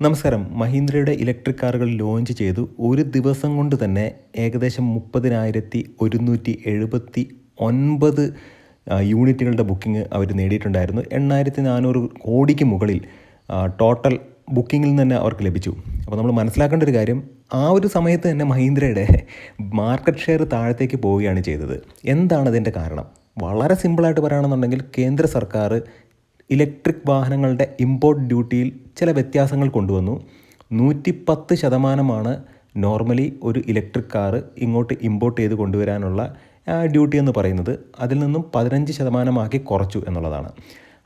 നമസ്കാരം. മഹീന്ദ്രയുടെ ഇലക്ട്രിക് കാറുകൾ ലോഞ്ച് ചെയ്തു. ഒരു ദിവസം കൊണ്ട് തന്നെ ഏകദേശം മുപ്പതിനായിരത്തി ഒരുന്നൂറ്റി എഴുപത്തി ഒൻപത് യൂണിറ്റുകളുടെ ബുക്കിംഗ് അവർ നേടിയിട്ടുണ്ടായിരുന്നു. എണ്ണായിരത്തി നാനൂറ് കോടിക്ക് മുകളിൽ ടോട്ടൽ ബുക്കിങ്ങിൽ നിന്ന് തന്നെ അവർക്ക് ലഭിച്ചു. അപ്പോൾ നമ്മൾ മനസ്സിലാക്കേണ്ട ഒരു കാര്യം ആ ഒരു സമയത്ത് തന്നെ മഹീന്ദ്രയുടെ മാർക്കറ്റ് ഷെയർ താഴത്തേക്ക് പോവുകയാണ് ചെയ്തത്. എന്താണ് അതിന്റെ കാരണം? വളരെ സിമ്പിളായിട്ട് പറയുകയാണെന്നുണ്ടെങ്കിൽ കേന്ദ്ര സർക്കാർ ഇലക്ട്രിക് വാഹനങ്ങളുടെ ഇമ്പോർട്ട് ഡ്യൂട്ടിയിൽ ചില വ്യത്യാസങ്ങൾ കൊണ്ടുവന്നു. നൂറ്റി പത്ത് ശതമാനമാണ് നോർമലി ഒരു ഇലക്ട്രിക് കാറ് ഇങ്ങോട്ട് ഇമ്പോർട്ട് ചെയ്ത് കൊണ്ടുവരാനുള്ള ഡ്യൂട്ടി എന്ന് പറയുന്നത്. അതിൽ നിന്നും പതിനഞ്ച് ശതമാനമാക്കി കുറച്ചു എന്നുള്ളതാണ്.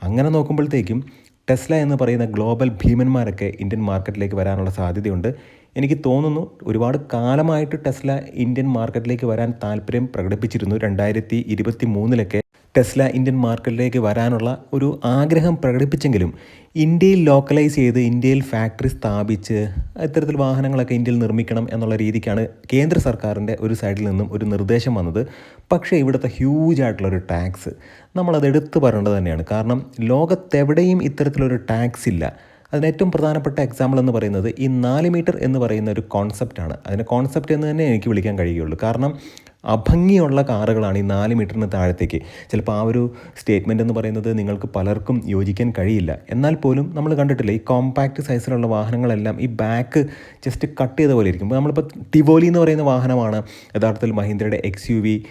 അങ്ങനെ നോക്കുമ്പോഴത്തേക്കും ടെസ്ല എന്ന് പറയുന്ന ഗ്ലോബൽ ഭീമന്മാരൊക്കെ ഇന്ത്യൻ മാർക്കറ്റിലേക്ക് വരാനുള്ള സാധ്യതയുണ്ട്. എനിക്ക് തോന്നുന്നു ഒരുപാട് കാലമായിട്ട് ടെസ്ല ഇന്ത്യൻ മാർക്കറ്റിലേക്ക് വരാൻ താല്പര്യം പ്രകടിപ്പിച്ചിരുന്നു. രണ്ടായിരത്തി ഇരുപത്തി മൂന്നിലൊക്കെ ടെസ്ല ഇന്ത്യൻ മാർക്കറ്റിലേക്ക് വരാനുള്ള ഒരു ആഗ്രഹം പ്രകടിപ്പിച്ചെങ്കിലും ഇന്ത്യയിൽ ലോക്കലൈസ് ചെയ്ത് ഇന്ത്യയിൽ ഫാക്ടറി സ്ഥാപിച്ച് ഇത്തരത്തിൽ വാഹനങ്ങളൊക്കെ ഇന്ത്യയിൽ നിർമ്മിക്കണം എന്നുള്ള രീതിക്കാണ് കേന്ദ്ര സർക്കാരിന്റെ ഒരു സൈഡിൽ നിന്നും ഒരു നിർദ്ദേശം വന്നത്. പക്ഷേ ഇവിടുത്തെ ഹ്യൂജ് ആയിട്ടുള്ളൊരു ടാക്സ് നമ്മളത് എടുത്തു പറയേണ്ടത് തന്നെയാണ്. കാരണം ലോകത്തെവിടെയും ഇത്തരത്തിലൊരു ടാക്സ് ഇല്ല. അതിന് ഏറ്റവും പ്രധാനപ്പെട്ട എക്സാമ്പിൾ എന്ന് പറയുന്നത് ഈ നാല് മീറ്റർ എന്ന് പറയുന്ന ഒരു കോൺസെപ്റ്റാണ് അതിനെ കോൺസെപ്റ്റ് എന്ന് തന്നെ എനിക്ക് വിളിക്കാൻ കഴിയുകയുള്ളൂ. കാരണം അഭംഗിയുള്ള കാറുകളാണ് ഈ നാല് മീറ്ററിന് താഴത്തേക്ക്. ചിലപ്പോൾ ആ ഒരു സ്റ്റേറ്റ്മെന്റ് എന്ന് പറയുന്നത് നിങ്ങൾക്ക് പലർക്കും യോജിക്കാൻ കഴിയില്ല. എന്നാൽ പോലും നമ്മൾ കണ്ടിട്ടില്ല ഈ കോമ്പാക്റ്റ് സൈസിലുള്ള വാഹനങ്ങളെല്ലാം ഈ ബാക്ക് ജസ്റ്റ് കട്ട് ചെയ്ത പോലെ ഇരിക്കും. നമ്മളിപ്പോൾ ടിവോലി എന്ന് പറയുന്ന വാഹനമാണ്. യഥാർത്ഥത്തിൽ മഹീന്ദ്രയുടെ X U V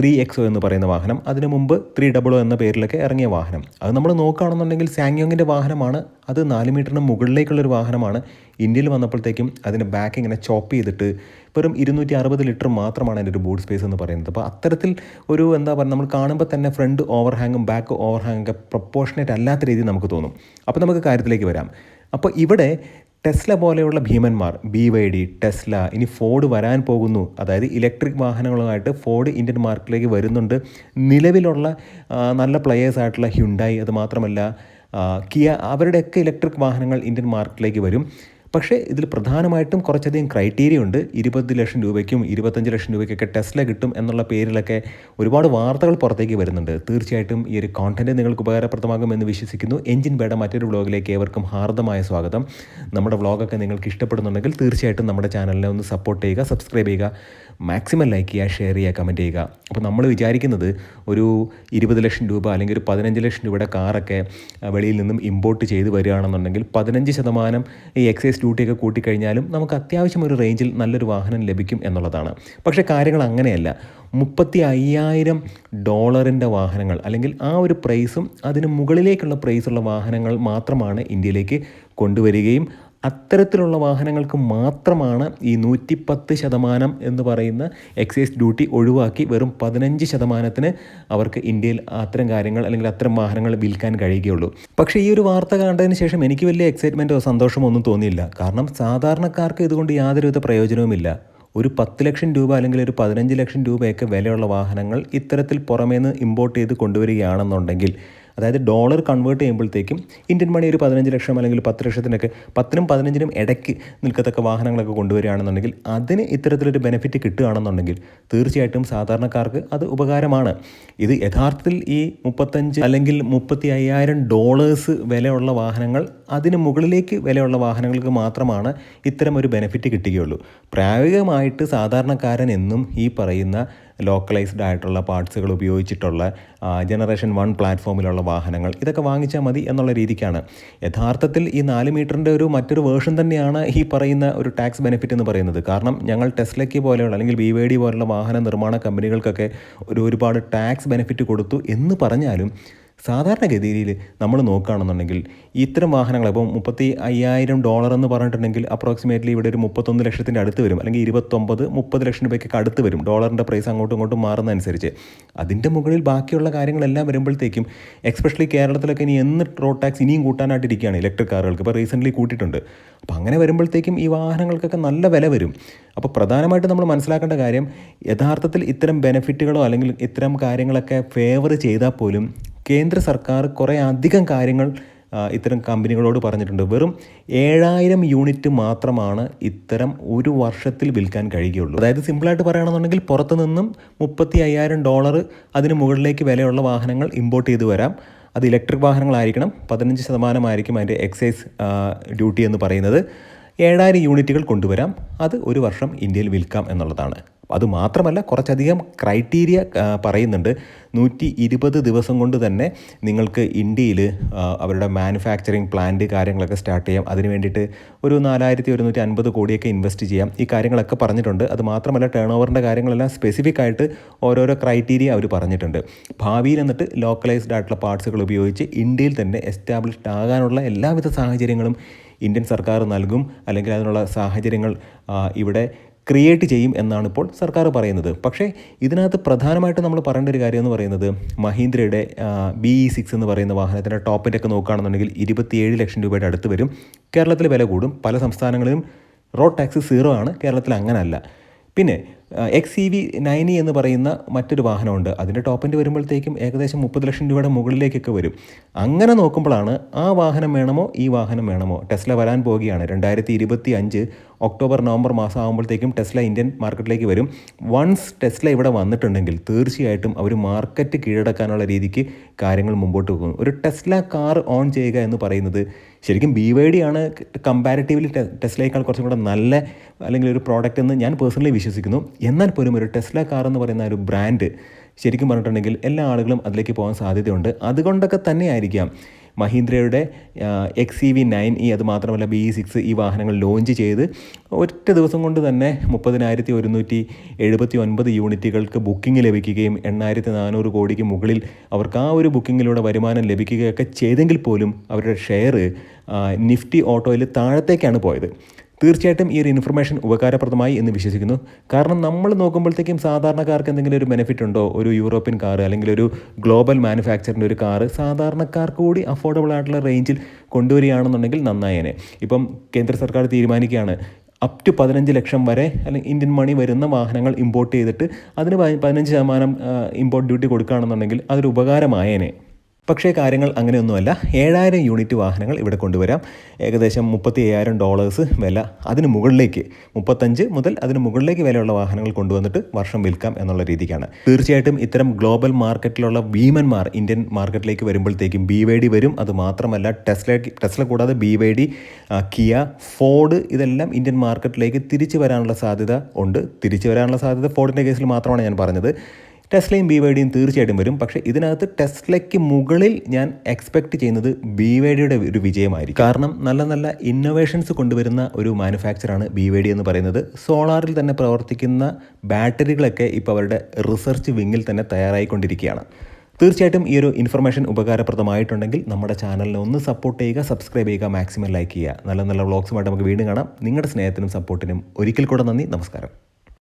three XO എന്ന് പറയുന്ന വാഹനം അതിനു മുമ്പ് ത്രീ ഡബിളോ എന്ന പേരിലൊക്കെ ഇറങ്ങിയ വാഹനം. അത് നമ്മൾ നോക്കുകയാണെന്നുണ്ടെങ്കിൽ സാങ്യോങ്ങിന്റെ വാഹനമാണ് അത് നാല് മീറ്ററിന് മുകളിലേക്കുള്ളൊരു വാഹനമാണ്. ഇന്ത്യയിൽ വന്നപ്പോഴത്തേക്കും അതിന്റെ ബാക്ക് ഇങ്ങനെ ചോപ്പ് ചെയ്തിട്ട് വെറും ഇരുന്നൂറ്റി അറുപത് ലിറ്റർ മാത്രമാണ് അതിന്റെ ഒരു ബൂട്ട് സ്പേസ് എന്ന് പറയുന്നത്. അപ്പോൾ അത്തരത്തിൽ ഒരു എന്താ പറയുക നമ്മൾ കാണുമ്പോൾ തന്നെ ഫ്രണ്ട് ഓവർ ഹാങ്ങും ബാക്ക് ഓവർ ഹാങ്ങും ഒക്കെ പ്രൊപ്പോർഷനേറ്റ് അല്ലാത്ത രീതിയിൽ നമുക്ക് തോന്നും. അപ്പോൾ നമുക്ക് കാര്യത്തിലേക്ക് വരാം. അപ്പോൾ ഇവിടെ ടെസ്ല പോലെയുള്ള ഭീമന്മാർ ബി വൈ ഡി ടെസ്ല ഇനി ഫോർഡ് വരാൻ പോകുന്നു. അതായത് ഇലക്ട്രിക് വാഹനങ്ങളുമായിട്ട് ഫോർഡ് ഇന്ത്യൻ മാർക്കറ്റിലേക്ക് വരുന്നുണ്ട്. നിലവിലുള്ള നല്ല പ്ലെയേഴ്സ് ആയിട്ടുള്ള ഹ്യുണ്ടായി അതുമാത്രമല്ല കിയ അവരുടെയൊക്കെ ഇലക്ട്രിക് വാഹനങ്ങൾ ഇന്ത്യൻ മാർക്കറ്റിലേക്ക് വരും. പക്ഷേ ഇതിൽ പ്രധാനമായിട്ടും കുറച്ചധികം ക്രൈറ്റീരിയ ഉണ്ട്. ഇരുപത് ലക്ഷം രൂപയ്ക്കും ഇരുപത്തഞ്ച് ലക്ഷം രൂപയ്ക്കൊക്കെ ടെസ്ല കിട്ടും എന്നുള്ള പേരിലൊക്കെ ഒരുപാട് വാർത്തകൾ പുറത്തേക്ക് വരുന്നുണ്ട്. തീർച്ചയായിട്ടും ഈ ഒരു കോണ്ടന്റ് നിങ്ങൾക്ക് ഉപകാരപ്രദമാകുമെന്ന് വിശ്വസിക്കുന്നു. എഞ്ചിൻ ബേഡ മറ്റൊരു വ്ളോഗിലേക്ക് ഏവർക്കും ഹാർദമായ സ്വാഗതം. നമ്മുടെ വ്ളോഗൊക്കെ നിങ്ങൾക്ക് ഇഷ്ടപ്പെടുന്നുണ്ടെങ്കിൽ തീർച്ചയായിട്ടും നമ്മുടെ ചാനലിനെ ഒന്ന് സപ്പോർട്ട് ചെയ്യുക സബ്സ്ക്രൈബ് ചെയ്യുക മാക്സിമം ലൈക്ക് ചെയ്യുക ഷെയർ ചെയ്യുക കമന്റ് ചെയ്യുക. അപ്പോൾ നമ്മൾ വിചാരിക്കുന്നത് ഒരു ഇരുപത് ലക്ഷം രൂപ അല്ലെങ്കിൽ ഒരു പതിനഞ്ച് ലക്ഷം രൂപയുടെ കാറൊക്കെ വെളിയിൽ നിന്നും ഇമ്പോർട്ട് ചെയ്ത് വരികയാണെന്നുണ്ടെങ്കിൽ പതിനഞ്ച് ശതമാനം ഈ എക്സൈസ് ഡ്യൂട്ടിയൊക്കെ കൂട്ടിക്കഴിഞ്ഞാലും നമുക്ക് അത്യാവശ്യം ഒരു റേഞ്ചിൽ നല്ലൊരു വാഹനം ലഭിക്കും എന്നുള്ളതാണ്. പക്ഷേ കാര്യങ്ങൾ അങ്ങനെയല്ല. മുപ്പത്തി അയ്യായിരം ഡോളറിന്റെ വാഹനങ്ങൾ അല്ലെങ്കിൽ ആ ഒരു പ്രൈസും അതിന് മുകളിലേക്കുള്ള പ്രൈസുള്ള വാഹനങ്ങൾ മാത്രമാണ് ഇന്ത്യയിലേക്ക് കൊണ്ടുവരികയും അത്തരത്തിലുള്ള വാഹനങ്ങൾക്ക് മാത്രമാണ് ഈ നൂറ്റി പത്ത് ശതമാനം എന്ന് പറയുന്ന എക്സൈസ് ഡ്യൂട്ടി ഒഴിവാക്കി വെറും പതിനഞ്ച് ശതമാനത്തിന് അവർക്ക് ഇന്ത്യയിൽ അത്തരം കാര്യങ്ങൾ അല്ലെങ്കിൽ അത്തരം വാഹനങ്ങൾ വിൽക്കാൻ കഴിയുകയുള്ളൂ. പക്ഷേ ഈ ഒരു വാർത്ത കണ്ടതിന് ശേഷം എനിക്ക് വലിയ എക്സൈറ്റ്മെന്റോ സന്തോഷമോ ഒന്നും തോന്നിയില്ല. കാരണം സാധാരണക്കാർക്ക് ഇതുകൊണ്ട് യാതൊരുവിധ പ്രയോജനവുമില്ല. ഒരു പത്ത് ലക്ഷം രൂപ അല്ലെങ്കിൽ ഒരു പതിനഞ്ച് ലക്ഷം രൂപയൊക്കെ വിലയുള്ള വാഹനങ്ങൾ ഇത്തരത്തിൽ പുറമേന്ന് ഇമ്പോർട്ട് ചെയ്ത് കൊണ്ടുവരികയാണെന്നുണ്ടെങ്കിൽ അതായത് ഡോളർ കൺവേർട്ട് ചെയ്യുമ്പോഴത്തേക്കും ഇന്ത്യൻ മണി ഒരു പതിനഞ്ച് ലക്ഷം അല്ലെങ്കിൽ പത്ത് ലക്ഷത്തിനൊക്കെ പത്തിനും പതിനഞ്ചിനും ഇടയ്ക്ക് നിൽക്കത്തക്ക വാഹനങ്ങളൊക്കെ കൊണ്ടുവരികയാണെന്നുണ്ടെങ്കിൽ അതിന് ഇത്തരത്തിലൊരു ബെനിഫിറ്റ് കിട്ടുകയാണെന്നുണ്ടെങ്കിൽ തീർച്ചയായിട്ടും സാധാരണക്കാർക്ക് അത് ഉപകാരമാണ്. ഇത് യഥാർത്ഥത്തിൽ ഈ മുപ്പത്തഞ്ച് അല്ലെങ്കിൽ മുപ്പത്തി അയ്യായിരം ഡോളേഴ്സ് വിലയുള്ള വാഹനങ്ങൾ അതിന് മുകളിലേക്ക് വിലയുള്ള വാഹനങ്ങൾക്ക് മാത്രമാണ് ഇത്തരം ഒരു ബെനിഫിറ്റ് കിട്ടുകയുള്ളൂ. പ്രായോഗികമായിട്ട് സാധാരണക്കാരൻ എന്നും ഈ പറയുന്ന ലോക്കലൈസ്ഡ് ആയിട്ടുള്ള പാർട്സുകൾ ഉപയോഗിച്ചിട്ടുള്ള ജനറേഷൻ വൺ പ്ലാറ്റ്ഫോമിലുള്ള വാഹനങ്ങൾ. ഇതൊക്കെ വാങ്ങിച്ചാൽ മതി എന്നുള്ള രീതിക്കാണ്. യഥാർത്ഥത്തിൽ ഈ നാല് മീറ്ററിന്റെ ഒരു മറ്റൊരു വേർഷൻ തന്നെയാണ് ഈ പറയുന്ന ഒരു ടാക്സ് ബെനിഫിറ്റ് എന്ന് പറയുന്നത്. കാരണം ഞങ്ങൾ ടെസ്ലയ്ക്ക് പോലെയുള്ള അല്ലെങ്കിൽ ബി വൈ ഡി പോലുള്ള വാഹന നിർമ്മാണ കമ്പനികൾക്കൊക്കെ ഒരു ഒരുപാട് ടാക്സ് ബെനിഫിറ്റ് കൊടുത്തു എന്ന് പറഞ്ഞാലും സാധാരണഗതിയിൽ നമ്മൾ നോക്കുകയാണെന്നുണ്ടെങ്കിൽ ഇത്തരം വാഹനങ്ങൾ ഇപ്പോൾ മുപ്പത്തി അയ്യായിരം ഡോളർ എന്ന് പറഞ്ഞിട്ടുണ്ടെങ്കിൽ അപ്രോക്സിമേറ്റ്ലി ഇവിടെ ഒരു മുപ്പത്തൊന്ന് ലക്ഷത്തിന്റെ അടുത്ത് വരും അല്ലെങ്കിൽ ഇരുപത്തൊമ്പത് മുപ്പത് ലക്ഷം രൂപയ്ക്കൊക്കെ അടുത്ത് വരും ഡോളറിന്റെ പ്രൈസ് അങ്ങോട്ടും ഇങ്ങോട്ടും മാറുന്നതനുസരിച്ച്. അതിന്റെ മുകളിൽ ബാക്കിയുള്ള കാര്യങ്ങളെല്ലാം വരുമ്പോഴത്തേക്കും എക്സ്പെഷ്യലി കേരളത്തിലൊക്കെ ഇനി എന്ന് റോഡ് ടാക്സ് ഇനിയും കൂട്ടാനായിട്ടിരിക്കുകയാണ് ഇലക്ട്രിക് കാറുകൾക്ക്. ഇപ്പോൾ റീസെന്റ്ലി കൂട്ടിയിട്ടുണ്ട്. അപ്പോൾ അങ്ങനെ വരുമ്പോഴത്തേക്കും ഈ വാഹനങ്ങൾക്കൊക്കെ നല്ല വില വരും. അപ്പോൾ പ്രധാനമായിട്ടും നമ്മൾ മനസ്സിലാക്കേണ്ട കാര്യം യഥാർത്ഥത്തിൽ ഇത്തരം ബെനിഫിറ്റുകളോ അല്ലെങ്കിൽ ഇത്തരം കാര്യങ്ങളൊക്കെ ഫേവർ ചെയ്താൽ പോലും കേന്ദ്ര സർക്കാർ കുറേ അധികം കാര്യങ്ങൾ ഇത്തരം കമ്പനികളോട് പറഞ്ഞിട്ടുണ്ട്. വെറും ഏഴായിരം യൂണിറ്റ് മാത്രമാണ് ഇത്തരം ഒരു വർഷത്തിൽ വിൽക്കാൻ കഴിയുകയുള്ളൂ. അതായത് സിമ്പിളായിട്ട് പറയുകയാണെന്നുണ്ടെങ്കിൽ പുറത്തു നിന്നും മുപ്പത്തി അയ്യായിരം ഡോളർ അതിന് മുകളിലേക്ക് വിലയുള്ള വാഹനങ്ങൾ ഇമ്പോർട്ട് ചെയ്ത് വരാം. അത് ഇലക്ട്രിക് വാഹനങ്ങളായിരിക്കണം പതിനഞ്ച് ശതമാനമായിരിക്കും അതിന്റെ എക്സൈസ് ഡ്യൂട്ടി എന്ന് പറയുന്നത്. ഏഴായിരം യൂണിറ്റുകൾ കൊണ്ടുവരാം. അത് ഒരു വർഷം ഇന്ത്യയിൽ വിൽക്കാം എന്നുള്ളതാണ്. അത് മാത്രമല്ല കുറച്ചധികം ക്രൈറ്റീരിയ പറയുന്നുണ്ട്. നൂറ്റി ഇരുപത് ദിവസം കൊണ്ട് തന്നെ നിങ്ങൾക്ക് ഇന്ത്യയിൽ അവരുടെ മാനുഫാക്ചറിങ് പ്ലാന്റ് കാര്യങ്ങളൊക്കെ സ്റ്റാർട്ട് ചെയ്യാം. അതിന് വേണ്ടിയിട്ട് ഒരു നാലായിരത്തി ഒരുന്നൂറ്റി അൻപത് കോടിയൊക്കെ ഇൻവെസ്റ്റ് ചെയ്യാം. ഈ കാര്യങ്ങളൊക്കെ പറഞ്ഞിട്ടുണ്ട്. അത് മാത്രമല്ല ടേൺ ഓവറിന്റെ കാര്യങ്ങളെല്ലാം സ്പെസിഫിക് ആയിട്ട് ഓരോരോ ക്രൈറ്റീരിയ അവർ പറഞ്ഞിട്ടുണ്ട്. ഭാവിയിൽ എന്നിട്ട് ലോക്കലൈസ്ഡ് ആയിട്ടുള്ള പാർട്സുകൾ ഉപയോഗിച്ച് ഇന്ത്യയിൽ തന്നെ എസ്റ്റാബ്ലിഷ്ഡ് ആകാനുള്ള എല്ലാവിധ സാഹചര്യങ്ങളും ഇന്ത്യൻ സർക്കാർ നൽകും. അല്ലെങ്കിൽ അതിനുള്ള സാഹചര്യങ്ങൾ ഇവിടെ ക്രിയേറ്റ് ചെയ്യും എന്നാണ് ഇപ്പോൾ സർക്കാർ പറയുന്നത്. പക്ഷേ ഇതിനകത്ത് പ്രധാനമായിട്ട് നമ്മൾ പറയേണ്ട ഒരു കാര്യം എന്ന് പറയുന്നത് മഹീന്ദ്രയുടെ ബി ഇ സിക്സ് എന്ന് പറയുന്ന വാഹനത്തിന്റെ ടോപ്പിന്റെ ഒക്കെ നോക്കുകയാണെന്നുണ്ടെങ്കിൽ ഇരുപത്തിയേഴ് ലക്ഷം രൂപയുടെ അടുത്ത് വരും. കേരളത്തിൽ വില കൂടും. പല സംസ്ഥാനങ്ങളിലും റോഡ് ടാക്സ് സീറോ ആണ്. കേരളത്തിൽ അങ്ങനല്ല. പിന്നെ എക്സ് ഇ വി നയനി എന്ന് പറയുന്ന മറ്റൊരു വാഹനമുണ്ട്. അതിന്റെ ടോപ്പിന്റെ വരുമ്പോഴത്തേക്കും ഏകദേശം മുപ്പത് ലക്ഷം രൂപയുടെ മുകളിലേക്കൊക്കെ വരും. അങ്ങനെ നോക്കുമ്പോഴാണ് ആ വാഹനം വേണമോ ഈ വാഹനം വേണമോ? ടെസ്ല വരാൻ പോവുകയാണ്. രണ്ടായിരത്തി ഇരുപത്തി അഞ്ച് ഒക്ടോബർ നവംബർ മാസം ആകുമ്പോഴത്തേക്കും ടെസ്ല ഇന്ത്യൻ മാർക്കറ്റിലേക്ക് വരും. വൺസ് ടെസ്ല ഇവിടെ വന്നിട്ടുണ്ടെങ്കിൽ തീർച്ചയായിട്ടും അവർ മാർക്കറ്റ് കീഴടക്കാനുള്ള രീതിക്ക് കാര്യങ്ങൾ മുമ്പോട്ട് പോകും. ഒരു ടെസ്ല കാർ ഓൺ ചെയ്യുക എന്ന് പറയുന്നത് ശരിക്കും ബി വൈ ഡി ആണ് കമ്പാരിറ്റീവ്ലി ടെസ്ലയേക്കാൾ കുറച്ചും കൂടെ നല്ല അല്ലെങ്കിൽ ഒരു പ്രോഡക്റ്റ് എന്ന് ഞാൻ പേഴ്സണലി വിശ്വസിക്കുന്നു. എന്നാൽ പോലും ഒരു ടെസ്ല കാർ എന്ന് പറയുന്ന ഒരു ബ്രാൻഡ് ശരിക്കും പറഞ്ഞിട്ടുണ്ടെങ്കിൽ എല്ലാ ആളുകളും അതിലേക്ക് പോകാൻ സാധ്യതയുണ്ട്. അതുകൊണ്ടൊക്കെ തന്നെയായിരിക്കാം മഹീന്ദ്രയുടെ X E V nine E അത് മാത്രമല്ല ബി ഇ സിക്സ് ഈ വാഹനങ്ങൾ ലോഞ്ച് ചെയ്ത് ഒറ്റ ദിവസം കൊണ്ട് തന്നെ മുപ്പതിനായിരത്തി ഒരുന്നൂറ്റി എഴുപത്തി ഒൻപത് യൂണിറ്റുകൾക്ക് ബുക്കിംഗ് ലഭിക്കുകയും എണ്ണായിരത്തി നാനൂറ് കോടിക്ക് മുകളിൽ അവർക്ക് ആ ഒരു ബുക്കിങ്ങിലൂടെ വരുമാനം ലഭിക്കുകയൊക്കെ ചെയ്തെങ്കിൽ പോലും അവരുടെ ഷെയർ നിഫ്റ്റി ഓട്ടോയിൽ താഴത്തേക്കാണ് പോയത്. തീർച്ചയായിട്ടും ഈ ഒരു ഇൻഫർമേഷൻ ഉപകാരപ്രദമായി എന്ന് വിശ്വസിക്കുന്നു. കാരണം നമ്മൾ നോക്കുമ്പോഴത്തേക്കും സാധാരണക്കാർക്ക് എന്തെങ്കിലും ഒരു ബെനിഫിറ്റ് ഉണ്ടോ? ഒരു യൂറോപ്യൻ കാർ അല്ലെങ്കിൽ ഒരു ഗ്ലോബൽ മാനുഫാക്ചറിന്റെ ഒരു കാർ സാധാരണക്കാർക്ക് കൂടി അഫോർഡബിൾ ആയിട്ടുള്ള റേഞ്ചിൽ കൊണ്ടുവരികയാണെന്നുണ്ടെങ്കിൽ നന്നായേനെ ഇപ്പം കേന്ദ്ര സർക്കാർ തീരുമാനിക്കുകയാണ് അപ് ടു പതിനഞ്ച് ലക്ഷം വരെ അല്ലെങ്കിൽ ഇന്ത്യൻ മണി വരുന്ന വാഹനങ്ങൾ ഇമ്പോർട്ട് ചെയ്തിട്ട് അതിന് പതി- പതിനഞ്ച് ശതമാനം ഇമ്പോർട്ട് ഡ്യൂട്ടി കൊടുക്കുകയാണെന്നുണ്ടെങ്കിൽ അതൊരു ഉപകാരമായേനെ. പക്ഷേ കാര്യങ്ങൾ അങ്ങനെയൊന്നുമല്ല. ഏഴായിരം യൂണിറ്റ് വാഹനങ്ങൾ ഇവിടെ കൊണ്ടുവരാം. ഏകദേശം മുപ്പത്തി അയ്യായിരം ഡോളേഴ്സ് വില അതിന് മുകളിലേക്ക് മുപ്പത്തഞ്ച് മുതൽ അതിന് മുകളിലേക്ക് വിലയുള്ള വാഹനങ്ങൾ കൊണ്ടുവന്നിട്ട് വർഷം വിൽക്കാം എന്നുള്ള രീതിക്കാണ്. തീർച്ചയായിട്ടും ഇത്തരം ഗ്ലോബൽ മാർക്കറ്റിലുള്ള ഭീമന്മാർ ഇന്ത്യൻ മാർക്കറ്റിലേക്ക് വരുമ്പോഴത്തേക്കും ബി വൈ ഡി വരും. അത് മാത്രമല്ല ടെസ്ല ടെസ്ല കൂടാതെ B Y D Kia Ford ഇതെല്ലാം ഇന്ത്യൻ മാർക്കറ്റിലേക്ക് തിരിച്ചു വരാനുള്ള സാധ്യത ഉണ്ട്. തിരിച്ചു വരാനുള്ള സാധ്യത ഫോർഡിന്റെ കേസിൽ മാത്രമാണ് ഞാൻ പറഞ്ഞത്. ടെസ്ലയും ബി വൈ ഡിയും തീർച്ചയായിട്ടും വരും. പക്ഷേ ഇതിനകത്ത് ടെസ്ലയ്ക്ക് മുകളിൽ ഞാൻ എക്സ്പെക്ട് ചെയ്യുന്നത് ബി വൈ ഡിയുടെ ഒരു വിജയമായിരിക്കും. കാരണം നല്ല നല്ല ഇന്നോവേഷൻസ് കൊണ്ടുവരുന്ന ഒരു മാനുഫാക്ചറാണ് ബി വൈ ഡി എന്ന് പറയുന്നത്. സോളാറിൽ തന്നെ പ്രവർത്തിക്കുന്ന ബാറ്ററികളൊക്കെ ഇപ്പോൾ അവരുടെ റിസർച്ച് വിങ്ങിൽ തന്നെ തയ്യാറായിക്കൊണ്ടിരിക്കുകയാണ്. തീർച്ചയായിട്ടും ഈ ഒരു ഇൻഫർമേഷൻ ഉപകാരപ്രദമായിട്ടുണ്ടെങ്കിൽ നമ്മുടെ ചാനലിനെ ഒന്ന് സപ്പോർട്ട് ചെയ്യുക സബ്സ്ക്രൈബ് ചെയ്യുക മാക്സിമം ലൈക്ക് ചെയ്യുക. നല്ല നല്ല വ്ളോഗ്സുമായിട്ട് നമുക്ക് വീണ്ടും കാണാം. നിങ്ങളുടെ സ്നേഹത്തിനും സപ്പോർട്ടിനും ഒരിക്കൽ കൂടെ നന്ദി. നമസ്കാരം.